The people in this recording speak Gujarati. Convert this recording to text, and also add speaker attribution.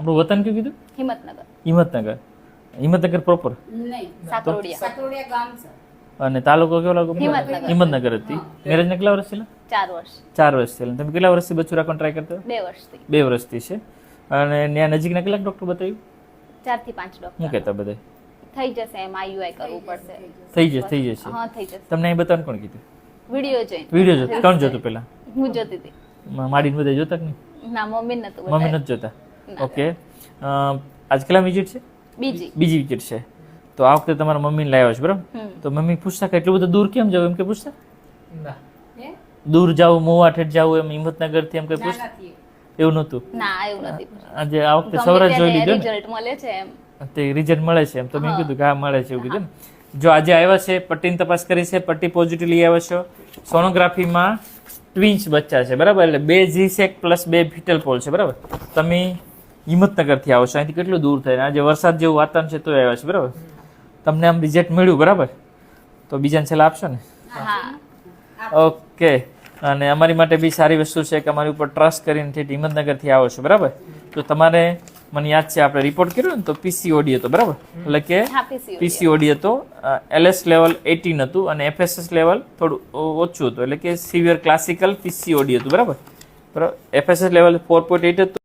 Speaker 1: આપણું વતન કયું કીધું?
Speaker 2: હિંમતનગર.
Speaker 1: હિંમતનગર. હિંમતનગર પ્રોપર
Speaker 3: નહીં
Speaker 2: સાકરોડિયા
Speaker 3: સાતોડિયા. ગામ છે.
Speaker 1: અને તાલુકો કેવો લાગો
Speaker 2: હિંમતનગર.
Speaker 1: હતી. હતી મેરેજને કેટલા વર્ષ થયેલા?
Speaker 2: ચાર વર્ષ.
Speaker 1: ચાર વર્ષ થયેલા. તમે કેટલા વર્ષથી બચ્ચું રાખવાનું ટ્રાય કરતા?
Speaker 2: બે વર્ષથી.
Speaker 1: બે વર્ષથી છે. અને ત્યાં નજીકના કેટલાક ડોક્ટર બતાવ્યું?
Speaker 2: ચારથી પાંચ
Speaker 1: શું
Speaker 2: ડોક્ટર
Speaker 1: કહેતા બધા?
Speaker 2: થઈ જશે એમ આઈયુઆઈ કરવું પડશે.
Speaker 1: થઈ જશે. થઈ જશે
Speaker 2: હા થઈ જશે.
Speaker 1: તમને અહીં બતાવવાનું કોણ કીધું?
Speaker 2: વીડિયો જોઈ
Speaker 1: વીડિયો જોતો કોણ જોતું પેલા
Speaker 2: હું જોતી હતી.
Speaker 1: માડીને બધા જોતા કે નહીં?
Speaker 2: ના મમ્મી નતું
Speaker 1: મમ્મી નતું જોતા? ઓકે આજકાલ વિઝિટ છે?
Speaker 2: બીજી.
Speaker 1: બીજી વિઝિટ છે. તો આ વખતે તમારા મમ્મીને લાવ્યા છે બરાબર? તો મમ્મી પૂછતા કે એટલું બધું દૂર કેમ જાવ એમ કે પૂછતા?
Speaker 3: હે?
Speaker 1: દૂર જાવું મોવાઠેઠ જાવું એમ હિંમતનગરથી એમ કઈ પૂછતા? એવું નહોતું?
Speaker 2: ના એવું નથી
Speaker 1: આજે આ વખતે સૌરાષ્ટ્ર જોઈ લીધું
Speaker 2: રિઝલ્ટ મળે છે એમ.
Speaker 1: તે રિઝલ્ટ મળે છે એમ. તો મેં કીધું કે હા મળે છે એવું કીધું જો આજે આવ્યા છે પટ્ટીની તપાસ કરી છે પટ્ટી પોઝિટિવ લઈ આવ્યા છો. સોનોગ્રાફીમાં ટ્વિન્સ બચ્ચા છે બરાબર? એટલે બે જી સેક પ્લસ બે ફિટલ પોલ છે બરાબર? તમે હિંમતનગરથી આવો છો. અહીંથી કેટલું દૂર થાય આજે વરસાદ જેવું વાતાવરણ છે તો આવ્યા છે બરાબર? તમને આમ રિઝલ્ટ મળ્યું બરાબર? તો બીજાને છેલ્લા આપશો ને? ઓકે. અને અમારી માટે બી સારી વસ્તુ છે કે અમારી ઉપર ટ્રસ્ટ કરીને હિંમતનગરથી આવો છો બરાબર? તો તમારે મને યાદ છે આપણે રિપોર્ટ કર્યો ને તો પીસીઓડી હતો બરાબર? એટલે કે. પીસીઓડી હતો. એલએસ લેવલ એટીન હતું અને એફએસએસ લેવલ થોડું ઓછું હતું. એટલે કે સિવિયર ક્લાસિકલ પીસીઓડી હતું બરાબર? બરાબર? FSS level four point eight હતું.